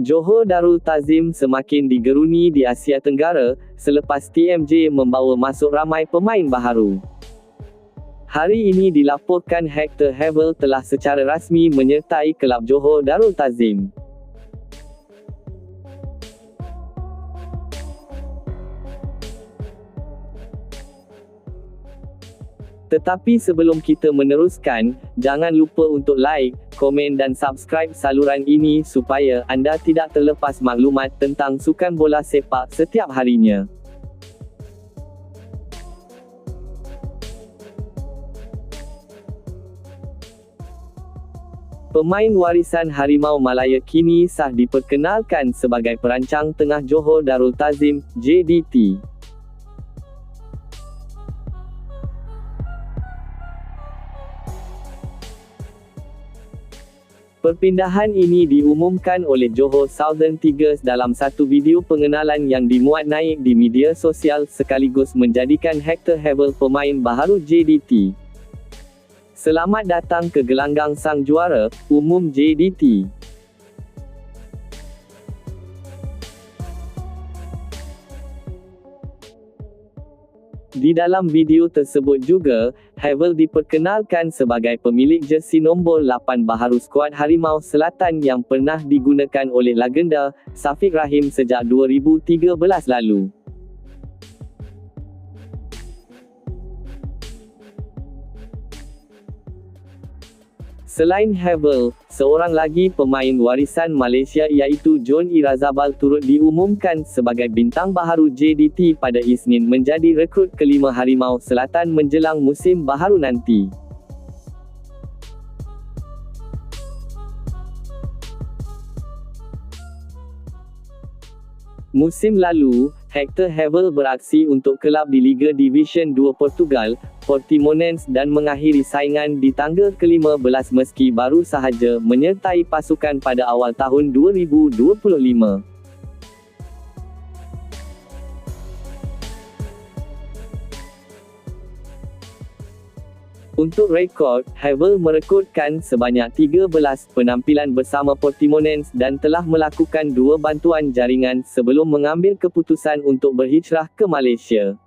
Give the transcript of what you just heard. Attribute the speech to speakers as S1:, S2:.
S1: Johor Darul Tazim semakin digeruni di Asia Tenggara selepas TMJ membawa masuk ramai pemain baharu. Hari ini dilaporkan Hector Havel telah secara rasmi menyertai kelab Johor Darul Tazim. Tetapi sebelum kita meneruskan, jangan lupa untuk like, komen dan subscribe saluran ini supaya anda tidak terlepas maklumat tentang sukan bola sepak setiap harinya. Pemain warisan Harimau Malaya kini sah diperkenalkan sebagai perancang tengah Johor Darul Tazim, JDT. Perpindahan ini diumumkan oleh Johor Southern Tigers dalam satu video pengenalan yang dimuat naik di media sosial sekaligus menjadikan Hector Havel pemain baharu JDT. Selamat datang ke gelanggang sang juara, umum JDT. Di dalam video tersebut juga, Havel diperkenalkan sebagai pemilik jersey nombor 8 baharu skuad Harimau Selatan yang pernah digunakan oleh legenda, Safiq Rahim sejak 2013 lalu. Selain Havel, seorang lagi pemain warisan Malaysia iaitu John Irazabal turut diumumkan sebagai bintang baharu JDT pada Isnin menjadi rekrut kelima Harimau Selatan menjelang musim baharu nanti. Musim lalu, Hector Havel beraksi untuk kelab di Liga Division 2 Portugal, Portimonense dan mengakhiri saingan di tangga ke-15 meski baru sahaja menyertai pasukan pada awal tahun 2025. Untuk rekod, Havel merekodkan sebanyak 13 penampilan bersama Portimonense dan telah melakukan dua bantuan jaringan sebelum mengambil keputusan untuk berhijrah ke Malaysia.